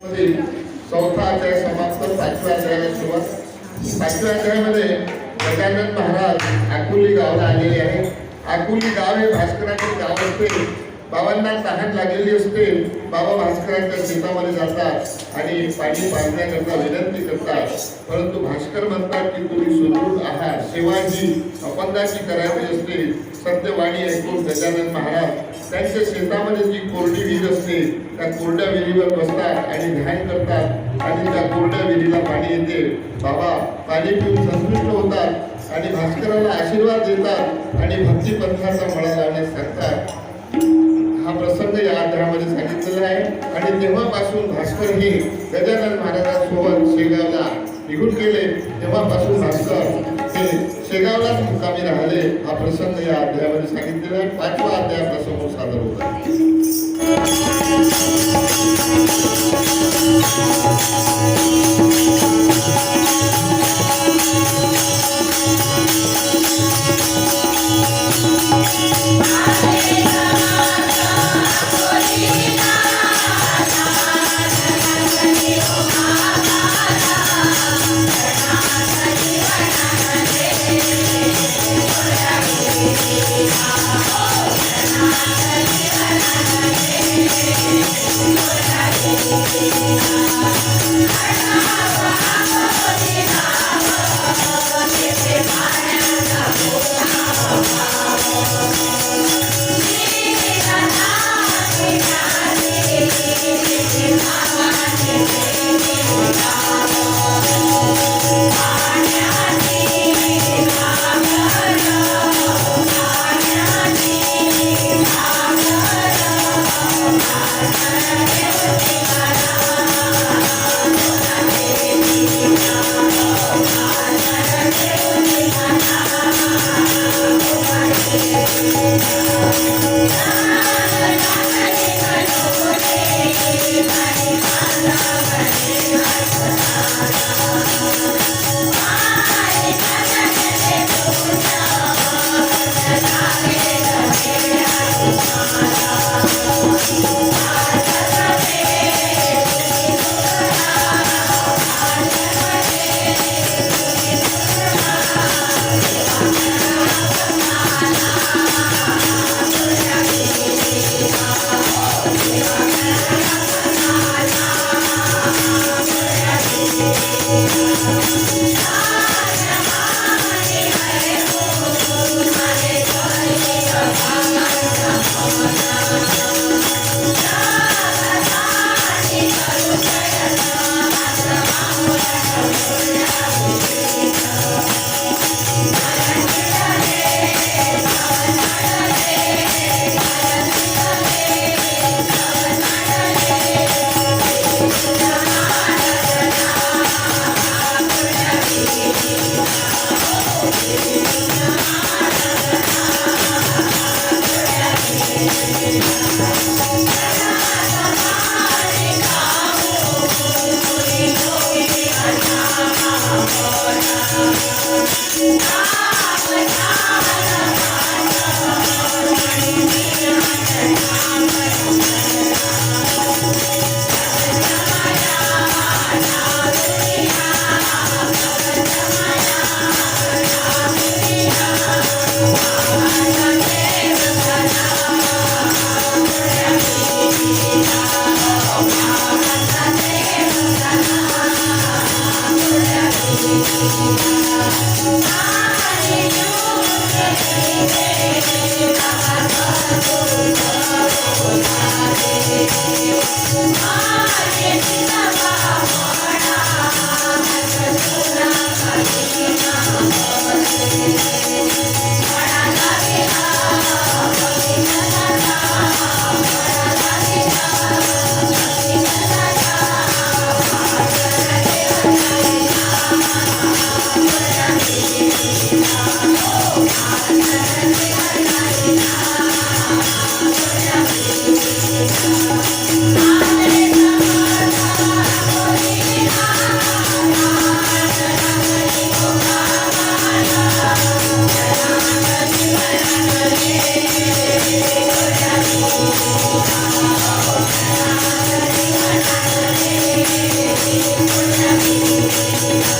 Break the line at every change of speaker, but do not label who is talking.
मध्ये चौथा अध्याय समाप्त पाचव्या अध्यायाला सुरुवात. पाचव्या अध्यायामध्ये गजानन महाराज आकुली गावाला आलेले आहे आकुली गाव हे भास्कराचे गाव असते. बाबांना तहान लागलेली असते. बाबा भास्करांच्या शेतामध्ये जातात आणि पाणी पाजण्याकरता विनंती करतात. परंतु भास्कर म्हणतात की तुम्ही सुदृढ आहात. सेवाजी अपंगाची करावी असते. सत्यवाणी ऐकून गजानन महाराज त्यांच्या शेतामध्ये जी कोरडी विहीर असते त्या कोरड्या विहिरीवर बसतात आणि ध्यान करतात आणि त्या कोरड्या विहिरीला पाणी येते. बाबा पाणी पिऊन संतुष्ट होतात आणि भास्कराला आशीर्वाद देतात आणि भक्ती पंथाचा मळा लावण्यास सांगतात. या अध्यायामध्ये सांगितलेलं आहे. आणि तेव्हापासून भास्कर हे गजानन महाराजांसोबत शेगावला निघून गेले. तेव्हापासून भास्कर हे शेगावलाच मुक्कामी राहिले. हा प्रसंग या अध्यायामध्ये सांगितलेला आहे. पाचवा अध्याय आपल्या सादर होता आहे Thank you.